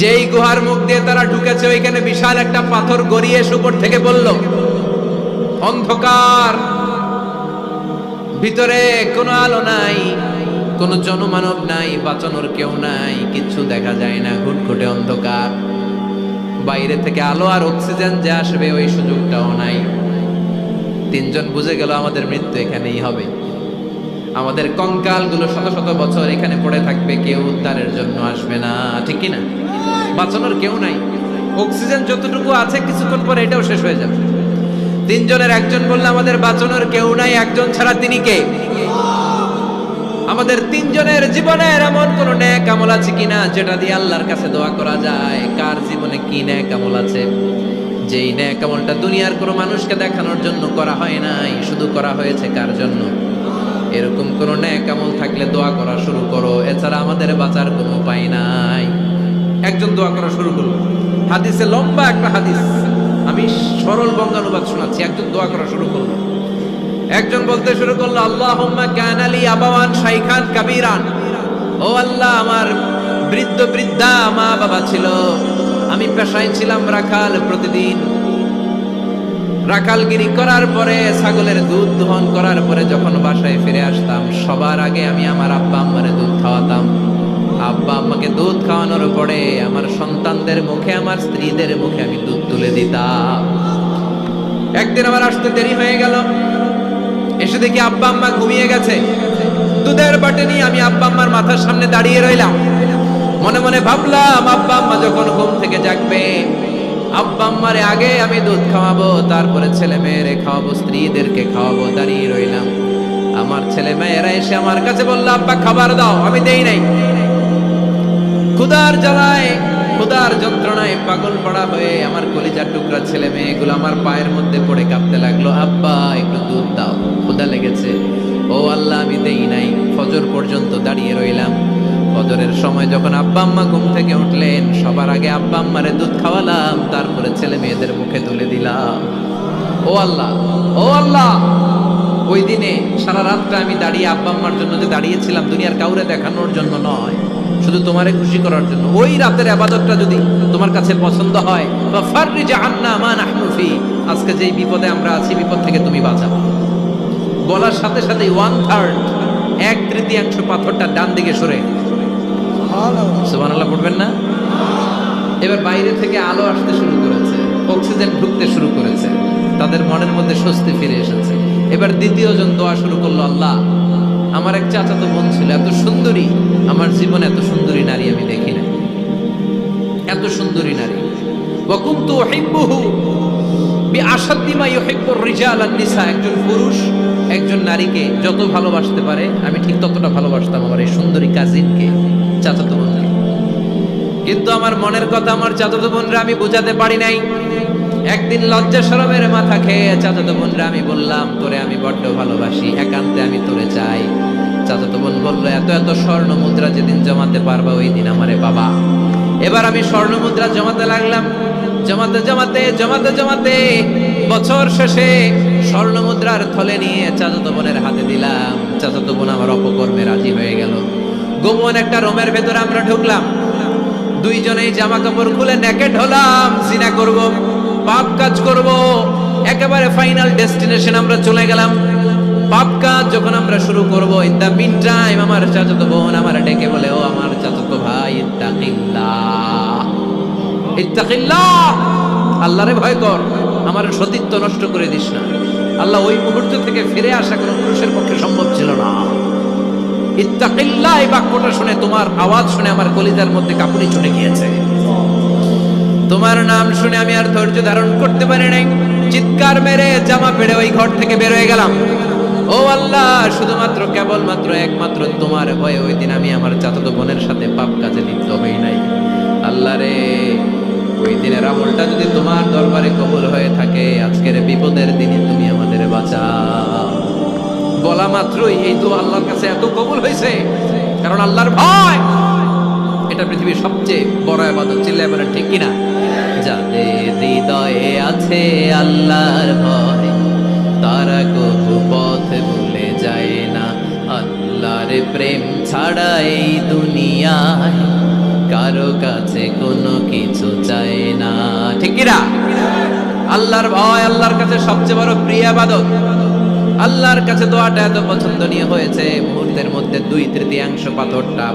যেই গুহার মুখ দিয়ে তারা ঢুকেছে, ওইখানে বিশাল একটা পাথর গড়িয়ে এসে উপর থেকে বলল, অন্ধকার। ভিতরে কোনো আলো নাই, কোনো জনমানব নাই, বাঁচানোর কেউ নাই কিচ্ছু দেখা যায় না, ঘুটঘুটে অন্ধকার। বাইরে থেকে আলো আর অক্সিজেন যে আসবে, ওই সুযোগটাও নাই। তিনজন বুঝে গেল আমাদের মৃত্যু এখানেই হবে। আমাদের কঙ্কালগুলো শত শত বছর এখানে পড়ে থাকবে, কেউ উদ্ধারের জন্য আসবে না, ঠিক কি না বাঁচানোর কেউ নাই। অক্সিজেন যতটুকু আছে কিছুক্ষণ পরে এটাও শেষ হয়ে যাবে। তিনজনের একজন বললে আমাদের বাঁচানোর কেউ নাই, একজন ছাড়া তিনি কে? আমাদের তিনজনের জীবনের এমন কোন ন্যাক আমল আছে কিনা যেটা দিয়ে আল্লাহর কাছে দোয়া করা যায়? কার জীবনে কি ন্যাক আমল আছে? যেই ন্যাক আমলটা দুনিয়ার কোনো মানুষকে দেখানোর জন্য করা হয় নাই, শুধু করা হয়েছে কার জন্য? এরকম কোন ন্যাক আমল থাকলে দোয়া করা শুরু করো। এছাড়া আমাদের বাঁচার কোনো উপায় নাই। একজন দোয়া করা শুরু করল। হাদিসে লম্বা একটা হাদিস। আমি সরল বঙ্গানুবাদ শোনাচ্ছি, একজন দোয়া করা শুরু করল। একজন বলতে শুরু করল কানালি আবাওয়ান শাইখান কাবীরান। ও আল্লাহ, আমার বৃদ্ধ বৃদ্ধা, মা বাবা ছিল। আমি পেশায় ছিলাম রাখাল প্রতিদিন। রাখালগিরি করার পরে, ছাগলের দুধ দহন করার পরে যখন বাসায় ফিরে আসতাম, সবার আগে আমি আমার আব্বা আম্মারে দুধ খাওয়াতাম। আব্বা আম্মাকে দুধ খাওয়ানোর পরে আমার সন্তানদের মুখে, আমার স্ত্রীদের মুখে আমি দুধ তুলে দিতাম। একদিন আমার আসতে দেরি হয়ে গেল। এসে দেখি আব্বা আম্মা ঘুমিয়ে গেছে। দুধের বাটে নিয়ে আমি আব্বা আম্মার মাথার সামনে দাঁড়িয়ে রইলাম। মনে মনে ভাবলাম, আব্বা আম্মা যখন ঘুম থেকে জাগবে, আব্বা আম্মারে আগে আমি দুধ খাওয়াবো, তারপরে ছেলে মেয়েরে খাওয়াবো, স্ত্রীদেরকে খাওয়াবো, দাঁড়িয়ে রইলাম। আমার ছেলে মেয়েরা এসে আমার কাছে বলল, আব্বা, খাবার দাও, আমি দেই নাই। ক্ষুদার জ্বালায় ক্ষুদার যন্ত্রণায় পাগল পড়া হয়ে আমার কলিজার টুকরা ছেলে মেয়েগুলো আমার পায়ের মধ্যে পড়ে কাঁপতে লাগল। আব্বা, একটু দুধ দাও ক্ষুদা লেগেছে। ও আল্লাহ, আমি দেই নাই। ফজর পর্যন্ত দাঁড়িয়ে রইলাম। ফজরের সময় যখন আব্বা আম্মা ঘুম থেকে উঠলেন, সবার আগে আব্বা আম্মারে দুধ খাওয়ালাম, তারপরে ছেলে মেয়েদের মুখে তুলে দিলাম। ও আল্লাহ ও আল্লাহ! ওই দিনে সারা রাতটা আমি দাঁড়িয়ে আব্বা আম্মার জন্য যে দাঁড়িয়েছিলাম, দুনিয়ার কাউরে দেখানোর জন্য নয়। শুধু তোমারে খুশি করার জন্য। ওই রাতের আবাদতটা যদি তোমার কাছে পছন্দ হয় আজকে যেই বিপদে আমরা আছি, বিপদ থেকে তুমি বাঁচাও। বলার সাথে সাথে ওয়ান থার্ড এক তৃতীয়াংশ পাথরটা ডান দিকে সরে। সুবহানাল্লাহ, পড়বেন না? এবার বাইরে থেকে আলো আসতে শুরু করেছে, অক্সিজেন ঢুকতে শুরু করেছে, তাদের মনের মধ্যে স্বস্তি ফিরে এসেছে। এবার দ্বিতীয় জন দোয়া শুরু করল, আল্লাহ আমার এক চাচাতো বোন ছিল, এত সুন্দরী। আমার জীবনে এত সুন্দরী নারী আমি দেখি না এত সুন্দরী নারী। ওয়াকুনতু উহিব্বুহু বিআশাদ্দিমা ইউহিব্বুর রিজাল আন নিসা একজন পুরুষ, একজন নারীকে যত ভালোবাসতে পারে, আমি ঠিক ততটা ভালোবাসতাম আমার এই সুন্দরী কাজিনকে চাচাতো বোনকে। কিন্তু আমার মনের কথা আমার চাচাতো বোনরা আমি বোঝাতে পারি নাই। একদিন লজ্জা সরমের মাথা খেয়ে চাচাতো বোনরা আমি বললাম, তোরে আমি বড্ড ভালোবাসি, একান্তে আমি তোরে চাই। চাচাতো বোন বলল, এত এত স্বর্ণ মুদ্রা যেদিন জমাতে পারবা, ওই দিন আমারে বাবা এবার আমি স্বর্ণ মুদ্রা জমাতে লাগলাম। জমাতে জমাতে জমাতে জমাতে বছর শেষে স্বর্ণ মুদ্রার থলে নিয়ে চাচাতো বোনের হাতে দিলাম। চাচাতো বোন আমার অপকর্মে রাজি হয়ে গেল। গোপন একটা রোমের ভেতরে আমরা ঢুকলাম। দুইজনেই জামা কাপড় খুলে নেকেট হলাম। জিনা করব, পাপ কাজ করব। একেবারে ফাইনাল ডেস্টিনেশন আমরা চলে গেলাম। পাপ কাজ যখন আমরা শুরু করব ইন দা মিন টাইম আমার চাচাতো বোন আমার ডেকে বলে, ও আমার চাচাতো ভাই, ইত্তাকিল্লাহ ইত্তাকিল্লাহ। আল্লাহরে ভয় কর, আমার সতীত্ব নষ্ট করে দিস না। আল্লাহ ওই মুহূর্ত থেকে ফিরে আসা কোনো পুরুষের পক্ষে সম্ভব ছিল না। ইত্তাকিল্লাহ, এই বাক্যটা শুনে, তোমার আওয়াজ শুনে আমার কলিজার মধ্যে কাপুরি ছুটে গিয়েছে। তোমার নাম শুনে আমি আর ধৈর্য ধারণ করতে পারি নাই। চিৎকার মেরে জামা পেড়ে ওই ঘর থেকে বের হয়ে গেলাম। ও আল্লাহ, শুধুমাত্র কেবলমাত্র একমাত্র তোমার ভয়ে ওই দিন আমি আমার চাচাতো বোনের সাথে পাপ কাজে লিপ্ত হই নাই। আল্লাহ রে, ওই দিনের আমলটা যদি তোমার দরবারে কবুল হয়ে থাকে, আজকের বিপদের দিনে তুমি আমাদের বাঁচাও। বলা মাত্রই এই তো আল্লাহর কাছে এত কবুল হয়েছে কারণ আল্লাহর ভয়, এটা পৃথিবীর সবচেয়ে বড় আবাদত, চিল্লায় বলেন ঠিক কিনা? যাদের হৃদয়ে আছে আল্লাহর ভয় তারা কবু পথ ভুলে যায় না। আল্লাহর প্রেম ছাড়া এই দুনিয়ায় কারও কাছে কোনো কিছু চায় না। ঠিক কিনা আল্লাহর ভয় আল্লাহর কাছে সবচেয়ে বড় প্রিয় আবাদত। আল্লাহর কাছে দোয়াটা এত পছন্দনীয় হয়েছে। মুহূর্তের মধ্যে দুই তৃতীয়াংশ পাথরটা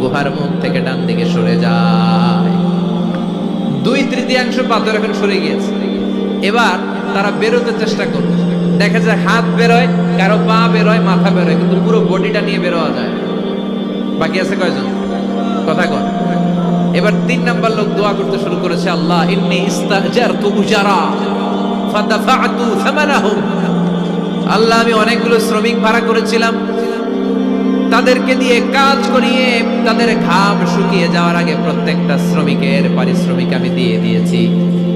গুহার মুখ থেকে ডান দিকে সরে যায়। দুই তৃতীয়াংশ পাথর এখন সরে গিয়েছে। এবার তারা বেরোতে চেষ্টা করবে দেখা যায় হাত বেরোয়, কারও পা বেরোয়, মাথা বেরোয়, কিন্তু পুরো বডিটা নিয়ে বেরোয়া যায়। বাকি আছে কয়জন? কথা কর এবার তিন নাম্বার লোক দোয়া করতে শুরু করেছে, আল্লাহ, ইন্নি ইস্তাজারতু উজারা, ফাদাফাতু সামানাহুম আল্লাহ, আমি অনেকগুলো শ্রমিক ভাড়া করেছিলাম। তাদেরকে দিয়ে কাজ করিয়ে তাদের ঘাম শুকিয়ে যাওয়ার আগে প্রত্যেকটা শ্রমিকের পারিশ্রমিক আমি দিয়ে দিয়েছি।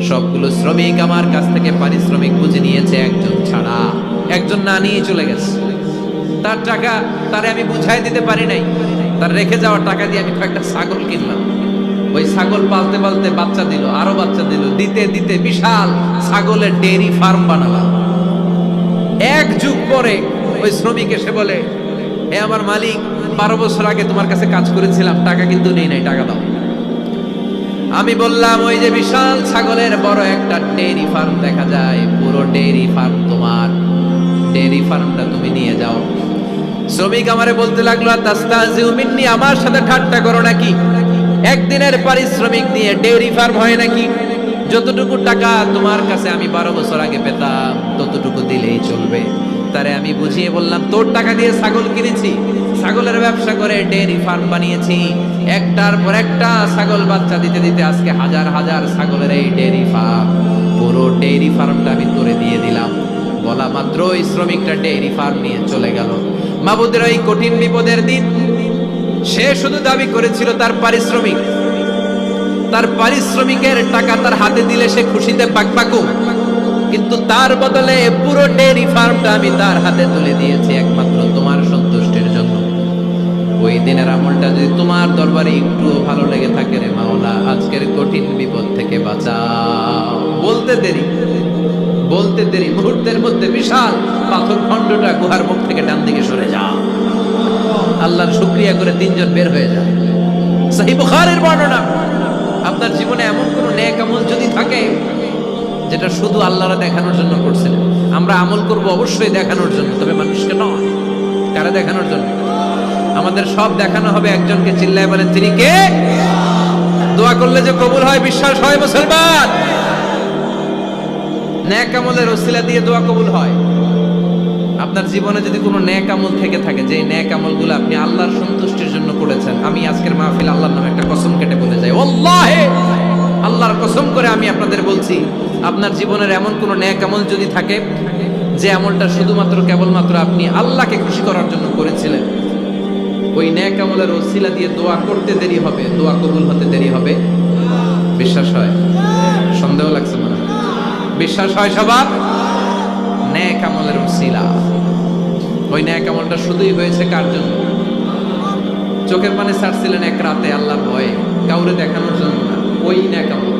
সবগুলো শ্রমিক আমার কাছ থেকে পারিশ্রমিক বুঝে নিয়েছে, একজন ছাড়া। একজন না নিয়ে চলে গেছে। তার টাকা তারে আমি বুঝাই দিতে পারি নাই। তার রেখে যাওয়ার টাকা দিয়ে আমি কয়েকটা ছাগল কিনলাম। ওই ছাগল পালতে পালতে বাচ্চা দিল, আরও বাচ্চা দিল। দিতে দিতে বিশাল ছাগলের ডেয়ারি ফার্ম বানালাম। এক যুগ পরে ওই শ্রমিক এসে বলে, হে আমার মালিক, বারো বছর আগে তোমার কাছে কাজ করেছিলাম, টাকা কিন্তু নেই নাই, টাকা দাও। আমি বললাম, ওই যে বিশাল ছাগলের বড় একটা ডেয়ারি ফার্ম দেখা যায়, পুরো ডেয়ারি ফার্ম তোমার। ডেয়ারি ফার্মটা তুমি নিয়ে যাও। শ্রমিক আমারে বলতে লাগল মিন্নি, আমার সাথে ঠাট্টা করো নাকি? একদিনের পারিশ্রমিক নিয়ে ডেয়ারি ফার্ম হয় নাকি? যতটুকু টাকা তোমার কাছে আমি বারো বছর আগে পেতাম, ততটুকু দিলেই চলবে। তারে আমি বুঝিয়ে বললাম, তোর টাকা দিয়ে ছাগল কিনেছি ছাগলের ব্যবসা করে, ডেয়ারি ফার্ম বানিয়েছি। একটার পর একটা ছাগল বাচ্চা দিতে দিতে আজকে হাজার হাজার ছাগলের এই ডেয়ারি ফার্ম। পুরো ডেয়ারি ফার্মটা আমি তোরে দিয়ে দিলাম। বলা মাত্র ওই শ্রমিকটা ডেয়ারি ফার্ম নিয়ে চলে গেল। মাবুদের এই কঠিন বিপদের দিন, সে শুধু দাবি করেছিল তার পারিশ্রমিক। তার পারিশ্রমিকের টাকা তার হাতে দিলে সে খুশিতে পাকপাকু। কিন্তু তার বদলে পুরো ডেয়ারি ফার্মটা আমি তার হাতে তুলে দিয়েছি একমাত্র তোমার সন্তুষ্টির জন্য ওই দিনের আমলটা যদি তোমার দরবারে একটু ভালো লেগে থাকে রে মাওলা, আজকের কঠিন বিপদ থেকে বাঁচাও। বলতে দেরি বলতে দেরি, মুহূর্তের মধ্যে বিশাল পাথর খণ্ডটা গুহার মুখ থেকে ডান দিকে সরে যাও। আল্লাহর শুক্রিয়া করে তিনজন বের হয়ে যায়। সহি বুখারের বর্ণনা, আপনার জীবনে এমন কোন নেক আমল যদি থাকে, যেটা শুধু আল্লাহরা দেখানোর জন্য করছিলেন? আমরা আমল করব অবশ্যই দেখানোর জন্য, তবে মানুষকে নয়, কারা দেখানোর জন্য? আমাদের সব দেখানো হবে, একজনকে চিল্লায় বলেন, তিনি কে? দোয়া করলে যে কবুল হয়, বিশ্বাস হয় মুসলমান। ন্যাক আমলের ওসিলা দিয়ে দোয়া কবুল হয়। আপনার জীবনে যদি কোনো ন্যাক আমল থেকে থাকে যে ন্যাক আমলগুলো আপনি আল্লাহর সন্তুষ্টির জন্য করেছেন, আমি আজকের মাহফিল আল্লাহর নামে একটা কসম কেটে বলে যাই। আল্লাহে আল্লাহর কসম করে আমি আপনাদের বলছি, আপনার জীবনের এমন কোনো ন্যাক আমল যদি থাকে, যে আমলটা শুধুমাত্র কেবলমাত্র আপনি আল্লাহকে খুশি করার জন্য করেছিলেন ওই ন্যাক আমলের ওসিলা দিয়ে দোয়া করতে দেরি হবে, দোয়া কবুল হতে দেরি হবে। বিশ্বাস হয়? সন্দেহ লাগছে মনে বিশ্বাস হয় সবার? ন্যাক আমলের ওসিলা। ওই ন্যাক আমলটা শুধুই হয়েছে কার জন্য? চোখের পানে ছাড়ছিলেন এক রাতে আল্লাহর ভয়ে, কাউরে দেখানোর জন্য না, ওই ন্যাক আমল।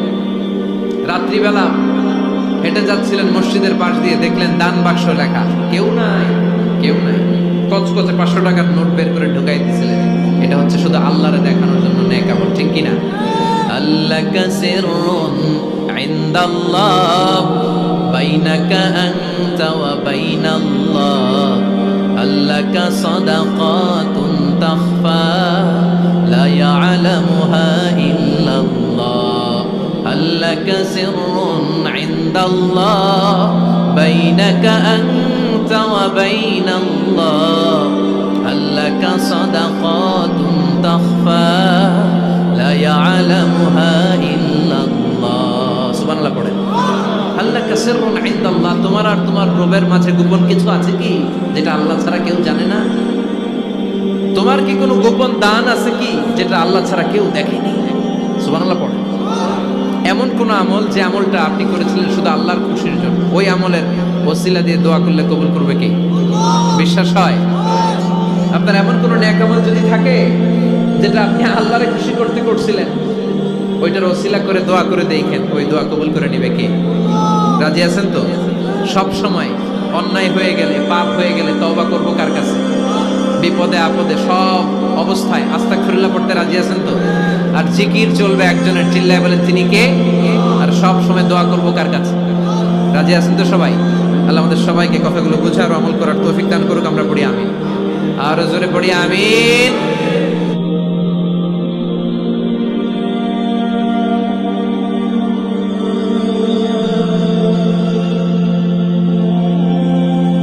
রাত্রিবেলা হেঁটে যাচ্ছিলেন মসজিদের পাশ দিয়ে, দেখলেন দান বাক্স লেখা। কেউ নাই কেউ নাই। কচকচে পাঁচশো টাকার নোট বের করে ঢুকাই দিয়েছিলেন। এটা হচ্ছে শুধু আল্লাহরে দেখানোর জন্য নেক আমল, ঠিক কিনা? আল্লাহ কাসিরুন ইনদাল্লাহ, বাইনাকা আনতা ওয়া বাইনাল্লাহ। আল্লাকা সাদাকাতুন তাখফা, লা ইয়ালামুহা ইল্লাল্লাহ। আল্লাকা সিররুন ইনদাল্লাহ, বাইনাকা আনতা بينك أنت وبين الله هل لك صدقات تخفى لا يعلمها إلا الله سبحان الله পড়ে আল্লাহ কাসিরুন ইনদাল্লাহ তোমার আর তোমার রবের মাঝে গোপন কিছু আছে কি যেটা আল্লাহ ছাড়া কেউ জানে না তোমার কি কোনো গোপন দান আছে কি যেটা আল্লাহ ছাড়া কেউ দেখেনি সুবহানাল্লাহ পড়ে এমন এমন কোন আমল যে আমলটা আপনি করেছিলেন শুধু আল্লাহর খুশির জন্য ওই আমলের ওসিলা দিয়ে দোয়া করলে কবুল করবে কি? বিশ্বাস হয়? আপনার এমন কোন ন্যাক আমল যদি থাকে, যেটা আপনি আল্লাহরে খুশি করতে করছিলেন, ওইটার ওসিলা করে দোয়া করে দেখেন, ওই দোয়া কবুল করে নিবে কি? রাজি আছেন তো? সব সময় অন্যায় হয়ে গেলে, পাপ হয়ে গেলে তওবা করব কার কাছে? বিপদে, আপদে, সব অবস্থায় আস্তাগফিরুল্লাহ পড়তে রাজি আছেন তো? আর জিকির চলবে একজনের চিল্লায় বলে, তিনি কে? আর সব সময় দোয়া করব কার কাছে? রাজি আছেন তো সবাই? আল্লাহ আমাদের সবাইকে কথাগুলো বুঝার আমল করার তৌফিক দান করুক, আমরা পড়ি আমিন। আর জোরে পড়ি, আমিন।